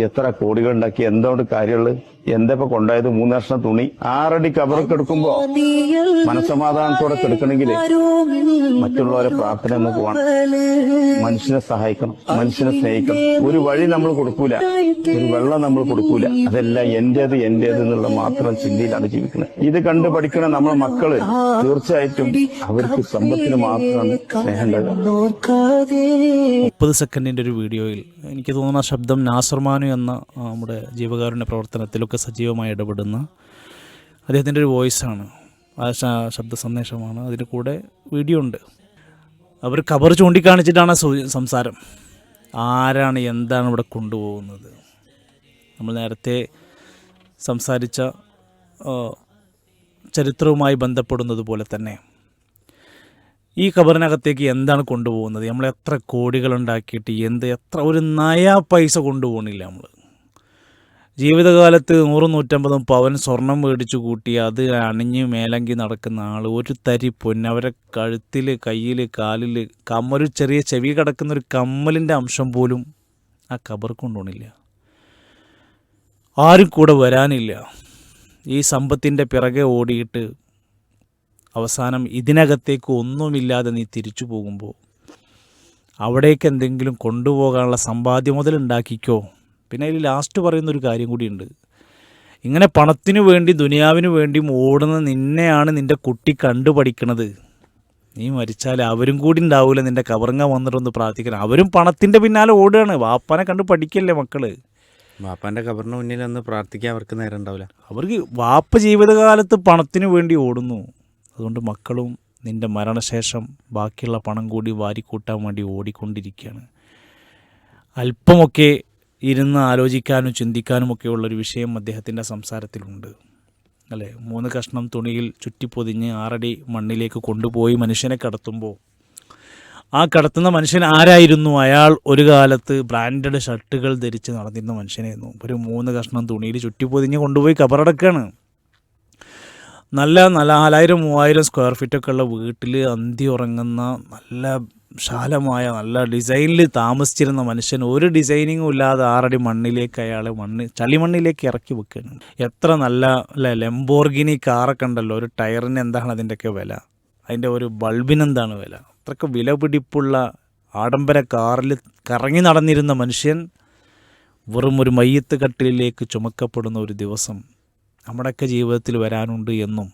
എത്ര കോടികൾ ഉണ്ടാക്കി എന്തുകൊണ്ട് കാര്യമുള്ളത്? എന്താ ഇപ്പൊ കൊണ്ടായത്? മൂന്ന് വർഷം തുണി. ആറടി കബറൊക്കെ എടുക്കുമ്പോ മനസമാധാനത്തോടെ കിടക്കണമെങ്കിൽ മറ്റുള്ളവരെ പ്രാർത്ഥന നമുക്ക് വേണം മനുഷ്യനെ സഹായിക്കണം മനുഷ്യനെ സ്നേഹിക്കണം. ഒരു വഴി നമ്മൾ കൊടുക്കൂല. ഒരു വെള്ളം നമ്മൾ കൊടുക്കൂല. അതെല്ലാം എന്റേത് എന്റേത് എന്നുള്ള മാത്രം ചിന്തയിലാണ് ജീവിക്കുന്നത്. ഇത് കണ്ട് പഠിക്കണ നമ്മളെ മക്കൾ തീർച്ചയായിട്ടും അവർക്ക് സമ്പത്തിന് മാത്രമാണ് സ്നേഹം മുപ്പത് സെക്കൻഡിന്റെ ഒരു വീഡിയോയിൽ എനിക്ക് തോന്നുന്ന ശബ്ദം നാസർമാനു എന്ന നമ്മുടെ ജീവകാരുണ്യ പ്രവർത്തനത്തിലൊക്കെ സജീവമായി ഇടപെടുന്ന അദ്ദേഹത്തിന്റെ ഒരു വോയിസാണ്. ആ ശബ്ദ സന്ദേശമാണ്. അതിന്റെ കൂടെ വീഡിയോ ഉണ്ട്. അവർ കബർ ചൂണ്ടിക്കാണിച്ചിട്ടാണ് സംസാരം. ആരാണ് എന്താണ് ഇവിടെ കൊണ്ടുപോകുന്നത്? നമ്മൾ നേരത്തെ സംസാരിച്ച ചരിത്രവുമായി ബന്ധപ്പെടുന്നത് പോലെ തന്നെ ഈ കബറിനകത്തേക്ക് എന്താണ് കൊണ്ടുപോകുന്നത്? നമ്മൾ എത്ര കോടികൾ ഉണ്ടാക്കിയിട്ട് എന്ത് എത്ര ഒരു നയ പൈസ കൊണ്ടുപോകണില്ല നമ്മൾ. ജീവിതകാലത്ത് നൂറും നൂറ്റമ്പതും പവൻ സ്വർണം മേടിച്ചു കൂട്ടി അത് അണിഞ്ഞ് മേലങ്കി നടക്കുന്ന ആൾ ഒരു തരി പൊന്നവരെ കഴുത്തിൽ കയ്യിൽ കാലിൽ കമ്മൽ ചെറിയ ചെവി കിടക്കുന്ന ഒരു കമ്മലിന്റെ അംശം പോലും ആ കബർ കൊണ്ടുപോണില്ല ആരും കൂടെ വരാനില്ല. ഈ സമ്പത്തിന്റെ പിറകെ ഓടിയിട്ട് അവസാനം ഇതിനകത്തേക്ക് ഒന്നുമില്ലാതെ നീ തിരിച്ചു പോകുമ്പോൾ അവിടേക്ക് എന്തെങ്കിലും കൊണ്ടുപോകാനുള്ള സമ്പാദ്യം മുതൽ ഉണ്ടാക്കിക്കോ പിന്നെ അതിൽ ലാസ്റ്റ് പറയുന്നൊരു കാര്യം കൂടിയുണ്ട്. ഇങ്ങനെ പണത്തിനു വേണ്ടി ദുനിയാവിന് വേണ്ടിയും ഓടുന്ന നിന്നെയാണ് നിന്റെ കുട്ടി കണ്ടു പഠിക്കണത്. നീ മരിച്ചാൽ അവരും കൂടി ഉണ്ടാവില്ല നിന്റെ കവറങ്ങ വന്നിട്ടൊന്ന് പ്രാർത്ഥിക്കണം. അവരും പണത്തിന്റെ പിന്നാലെ ഓടുകയാണ്. വാപ്പാനെ കണ്ട് പഠിക്കല്ലേ മക്കൾ? വാപ്പാന്റെ കബറിന് മുന്നിൽ ഒന്ന് പ്രാർത്ഥിക്കാൻ അവർക്ക് നേരം ഉണ്ടാവില്ല. അവർക്ക് വാപ്പ ജീവിതകാലത്ത് പണത്തിനു വേണ്ടി ഓടുന്നു. അതുകൊണ്ട് മക്കളും നിന്റെ മരണശേഷം ബാക്കിയുള്ള പണം കൂടി വാരിക്കൂട്ടാൻ വേണ്ടി ഓടിക്കൊണ്ടിരിക്കുകയാണ്. അല്പമൊക്കെ ഇരുന്ന് ആലോചിക്കാനും ചിന്തിക്കാനും ഒക്കെയുള്ളൊരു വിഷയം അദ്ദേഹത്തിന്റെ സംസാരത്തിലുണ്ട്. അല്ലേ? മൂന്ന് കഷ്ണം തുണിയിൽ ചുറ്റിപ്പൊതിഞ്ഞ് ആറടി മണ്ണിലേക്ക് കൊണ്ടുപോയി മനുഷ്യനെ കടത്തുമ്പോൾ ആ കടത്തുന്ന മനുഷ്യൻ ആരായിരുന്നു? അയാൾ ഒരു കാലത്ത് ബ്രാൻഡഡ് ഷർട്ടുകൾ ധരിച്ച് നടന്നിരുന്ന മനുഷ്യനായിരുന്നു. ഒരു മൂന്ന് കഷ്ണം തുണിയിൽ ചുറ്റിപ്പൊതിഞ്ഞ് കൊണ്ടുപോയി കബറടക്കാണ്. നല്ല നല്ല നാലായിരം മൂവായിരം സ്ക്വയർ ഫീറ്റൊക്കെ ഉള്ള വീട്ടിൽ അന്തി ഉറങ്ങുന്ന നല്ല വിശാലമായ നല്ല ഡിസൈനിൽ താമസിച്ചിരുന്ന മനുഷ്യൻ ഒരു ഡിസൈനിങ്ങും ഇല്ലാതെ ആറടി മണ്ണിലേക്ക് അയാൾ മണ്ണ് ചളിമണ്ണിലേക്ക് ഇറക്കി വെക്കുകയാണ്. എത്ര നല്ല അല്ലെ ലെംബോർഗിനി കാറൊക്കെ ഉണ്ടല്ലോ ഒരു ടയറിന് എന്താണ് അതിന്റെയൊക്കെ വില? അതിന്റെ ഒരു ബൾബിനെന്താണ് വില? അത്രയ്ക്ക് വില പിടിപ്പുള്ള ആഡംബര കാറിൽ കറങ്ങി നടന്നിരുന്ന മനുഷ്യൻ വെറും ഒരു മയ്യത്ത് കട്ടിലേക്ക് ചുമക്കപ്പെടുന്ന ഒരു ദിവസം നമ്മുടെയൊക്കെ ജീവിതത്തിൽ വരാനുണ്ട് എന്നും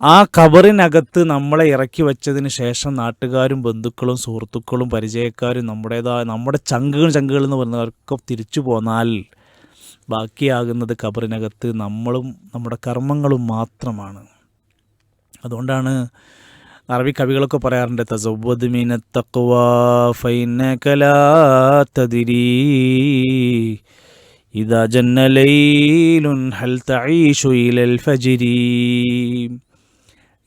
ആ കബറിനകത്ത് നമ്മളെ ഇറക്കി വെച്ചതിന് ശേഷം നാട്ടുകാരും ബന്ധുക്കളും സുഹൃത്തുക്കളും പരിചയക്കാരും നമ്മുടേതായ നമ്മുടെ ചങ്കുകൾ ചങ്കുകൾ എന്ന് പറയുന്നവർക്ക് തിരിച്ചു പോന്നാൽ ബാക്കിയാകുന്നത് കബറിനകത്ത് നമ്മളും നമ്മുടെ കർമ്മങ്ങളും മാത്രമാണ്. അതുകൊണ്ടാണ് അറബി കവികളൊക്കെ പറയാറുണ്ട് തസവദ് മീന തഖ്വാ ഫൈനക ലാ തദ്രി ഇദാ ജന്ന ലൈലുൻ ഹൽ തഈഷു ഇലൽ ഫജ്രി.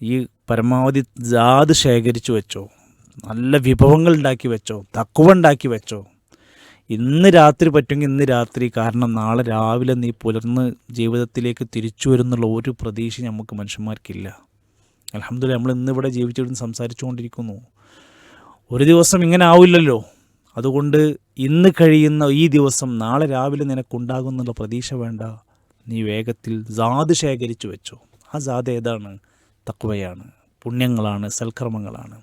ഈ പരമാവധി ജാത് ശേഖരിച്ചു വെച്ചോ നല്ല വിഭവങ്ങൾ ഉണ്ടാക്കി വെച്ചോ തക്കുവ ഉണ്ടാക്കി വെച്ചോ. ഇന്ന് രാത്രി പറ്റുമെങ്കിൽ ഇന്ന് രാത്രി കാരണം നാളെ രാവിലെ നീ പുലർന്ന് ജീവിതത്തിലേക്ക് തിരിച്ചു വരുന്നുള്ള ഒരു പ്രതീക്ഷ നമുക്ക് മനുഷ്യന്മാർക്കില്ല. അലഹമ്മദില്ല നമ്മൾ ഇന്നിവിടെ ജീവിച്ചിരുന്ന് സംസാരിച്ചുകൊണ്ടിരിക്കുന്നു. ഒരു ദിവസം ഇങ്ങനെ ആവില്ലല്ലോ. അതുകൊണ്ട് ഇന്ന് കഴിയുന്ന ഈ ദിവസം നാളെ രാവിലെ നിനക്കുണ്ടാകുന്നുള്ള പ്രതീക്ഷ വേണ്ട. നീ വേഗത്തിൽ ജാത് ശേഖരിച്ചു വെച്ചോ. ആ ജാത് ഏതാണ്? തക്വയാണ് പുണ്യങ്ങളാണ് സൽക്കർമ്മങ്ങളാണ്.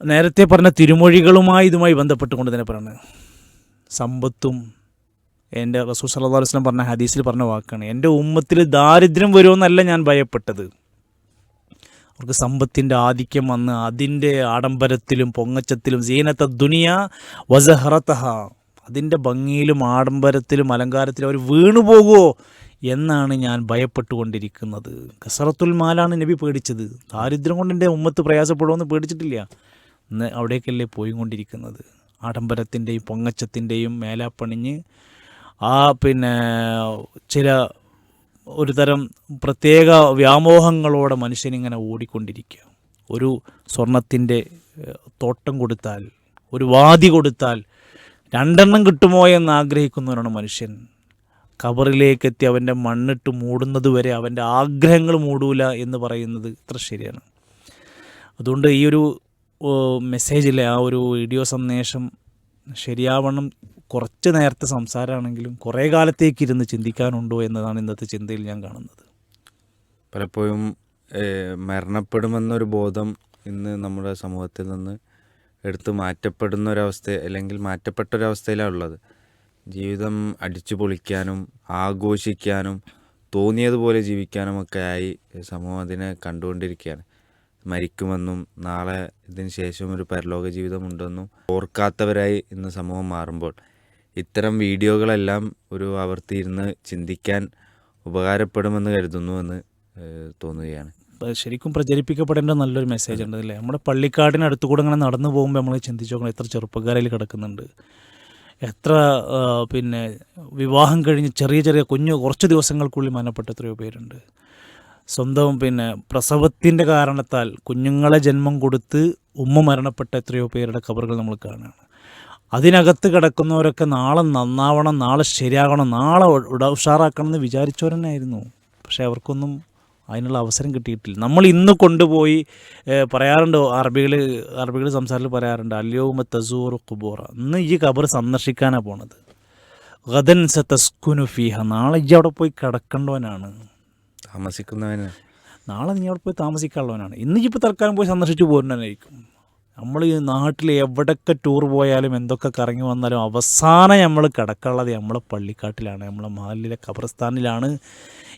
നേരത്തെ പറഞ്ഞ തിരുമൊഴികളുമായി ഇതുമായി ബന്ധപ്പെട്ടുകൊണ്ട് തന്നെ പറയുന്നത് സമ്പത്തും എന്റെ റസൂൽ അലൈഹി വസല്ലം പറഞ്ഞ ഹദീസിൽ പറഞ്ഞ വാക്കാണ് എന്റെ ഉമ്മത്തിൽ ദാരിദ്ര്യം വരുമെന്നല്ല ഞാൻ ഭയപ്പെട്ടത്. അവർക്ക് സമ്പത്തിന്റെ ആധിക്യം വന്ന് അതിന്റെ ആഡംബരത്തിലും പൊങ്ങച്ചത്തിലും സീനത്ത ദുനിയ വസഹറത്തഹ അതിന്റെ ഭംഗിയിലും ആഡംബരത്തിലും അലങ്കാരത്തിലും അവർ വീണു പോകുമോ എന്നാണ് ഞാൻ ഭയപ്പെട്ടുകൊണ്ടിരിക്കുന്നത്. കസറത്തുൽ മാലാണ് നബി പേടിച്ചത്. ദാരിദ്ര്യം കൊണ്ട് എന്റെ ഉമ്മത്ത് പ്രയാസപ്പെടുമെന്ന് പേടിച്ചിട്ടില്ല. ഇന്ന് അവിടേക്കല്ലേ പോയി കൊണ്ടിരിക്കുന്നത് ആഡംബരത്തിന്റെയും പൊങ്ങച്ചത്തിന്റെയും മേലാപ്പണിഞ്ഞ് ആ പിന്നെ ചില ഒരു തരം പ്രത്യേക വ്യാമോഹങ്ങളോടെ മനുഷ്യനിങ്ങനെ ഓടിക്കൊണ്ടിരിക്കുക. ഒരു സ്വർണത്തിന്റെ തോട്ടം കൊടുത്താൽ ഒരു വാതി കൊടുത്താൽ രണ്ടെണ്ണം കിട്ടുമോ എന്ന് ആഗ്രഹിക്കുന്നവരാണ് മനുഷ്യൻ. കബറിലേക്കെത്തി അവന്റെ മണ്ണിട്ട് മൂടുന്നത് വരെ അവന്റെ ആഗ്രഹങ്ങൾ മൂടൂല എന്ന് പറയുന്നത് ഇത്ര ശരിയാണ്. അതുകൊണ്ട് ഈ ഒരു മെസ്സേജിലെ ആ ഒരു വീഡിയോ സന്ദേശം ശരിയാവണം. കുറച്ച് നേരത്തെ സംസാരമാണെങ്കിലും കുറേ കാലത്തേക്ക് ഇരുന്ന് ചിന്തിക്കാനുണ്ടോ എന്നതാണ് ഇന്നത്തെ ചിന്തയിൽ ഞാൻ കാണുന്നത്. പലപ്പോഴും മരണപ്പെടുമെന്നൊരു ബോധം ഇന്ന് നമ്മുടെ സമൂഹത്തിൽ നിന്ന് എടുത്ത് മാറ്റപ്പെടുന്ന ഒരവസ്ഥ അല്ലെങ്കിൽ മാറ്റപ്പെട്ട ഒരവസ്ഥയിലാണ് ഉള്ളത് ജീവിതം അടിച്ചു പൊളിക്കാനും ആഘോഷിക്കാനും തോന്നിയതുപോലെ ജീവിക്കാനും ഒക്കെ ആയി സമൂഹം അതിനെ കണ്ടുകൊണ്ടിരിക്കുകയാണ്. മരിക്കുമെന്നും നാളെ ഇതിന് ശേഷം ഒരു പരലോക ജീവിതമുണ്ടെന്നും ഓർക്കാത്തവരായി ഇന്ന് സമൂഹം മാറുമ്പോൾ. ഇത്തരം വീഡിയോകളെല്ലാം ഒരു ആവർത്തിയിരുന്ന് ചിന്തിക്കാൻ ഉപകാരപ്പെടുമെന്ന് കരുതുന്നുവെന്ന് തോന്നുകയാണ്. ശരിക്കും പ്രചരിപ്പിക്കപ്പെടേണ്ട നല്ലൊരു മെസ്സേജ് ഉണ്ട് അല്ലേ നമ്മുടെ പള്ളിക്കാടിനടുത്തുകൂടെ ഇങ്ങനെ നടന്നു പോകുമ്പോൾ നമ്മൾ ചിന്തിച്ചു നോക്കണം എത്ര ചെറുപ്പക്കാരിൽ കിടക്കുന്നുണ്ട്. എത്ര പിന്നെ വിവാഹം കഴിഞ്ഞ് ചെറിയ ചെറിയ കുഞ്ഞു കുറച്ച് ദിവസങ്ങൾക്കുള്ളിൽ മരണപ്പെട്ട എത്രയോ പേരുണ്ട്. സ്വന്തം പിന്നെ പ്രസവത്തിന്റെ കാരണത്താൽ കുഞ്ഞുങ്ങളെ ജന്മം കൊടുത്ത് ഉമ്മ മരണപ്പെട്ട എത്രയോ പേരുടെ കബറുകൾ നമ്മൾ കാണുകയാണ്. അതിനകത്ത് കിടക്കുന്നവരൊക്കെ നാളെ നന്നാവണം നാളെ ശരിയാകണം നാളെ ഉഷാറാക്കണം എന്ന് വിചാരിച്ചവർ ആയിരുന്നു. പക്ഷേ അവർക്കൊന്നും അതിനുള്ള അവസരം കിട്ടിയിട്ടില്ല. നമ്മൾ ഇന്ന് കൊണ്ടുപോയി പറയാറുണ്ട് അറബികൾ അറബികൾ സംസാരത്തിൽ പറയാറുണ്ട് അല്യോമ തസൂർ കുബൂറ ഇന്ന് ഈ ഖബർ സന്ദർശിക്കാനാണ് പോണത്. ഗദൻ സ തസ്കുനു ഫീഹ. നാളെ ഈ അവിടെ പോയി കിടക്കേണ്ടവനാണ്. താമസിക്കുന്നവനാണ്. നാളെ നീ അവിടെ പോയി താമസിക്കാനുള്ളവനാണ്. ഇന്ന് ഇപ്പോൾ തൽക്കാലം പോയി സന്ദർശിച്ചു പോരുന്നതായിരിക്കും നമ്മൾ ഈ നാട്ടിൽ എവിടൊക്കെ ടൂർ പോയാലും എന്തൊക്കെ കറങ്ങി വന്നാലും അവസാനം നമ്മൾ കിടക്കാനുള്ളത് നമ്മളെ പള്ളിക്കാട്ടിലാണ്. നമ്മളെ മഹലിലെ ഖബർസ്ഥാനിലാണ്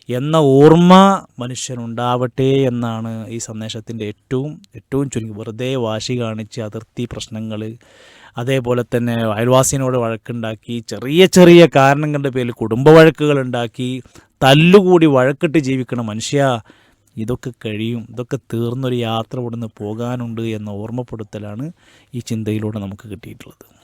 എന്ന ഓർമ്മ മനുഷ്യനുണ്ടാവട്ടെ എന്നാണ് ഈ സന്ദേശത്തിന്റെ ഏറ്റവും ഏറ്റവും ചുരുങ്ങി. വെറുതെ വാശി കാണിച്ച് അതിർത്തി പ്രശ്നങ്ങൾ അതേപോലെ തന്നെ അയൽവാസിനോട് വഴക്കുണ്ടാക്കി ചെറിയ ചെറിയ കാരണങ്ങളുടെ പേരിൽ കുടുംബ വഴക്കുകൾ ഉണ്ടാക്കി തല്ലുകൂടി വഴക്കിട്ട് ജീവിക്കണ മനുഷ്യ ഇതൊക്കെ കഴിയും ഇതൊക്കെ തീർന്നൊരു യാത്ര ഇവിടുന്ന് പോകാനുണ്ട് എന്ന ഓർമ്മപ്പെടുത്തലാണ് ഈ ചിന്തയിലൂടെ നമുക്ക് കിട്ടിയിട്ടുള്ളത്.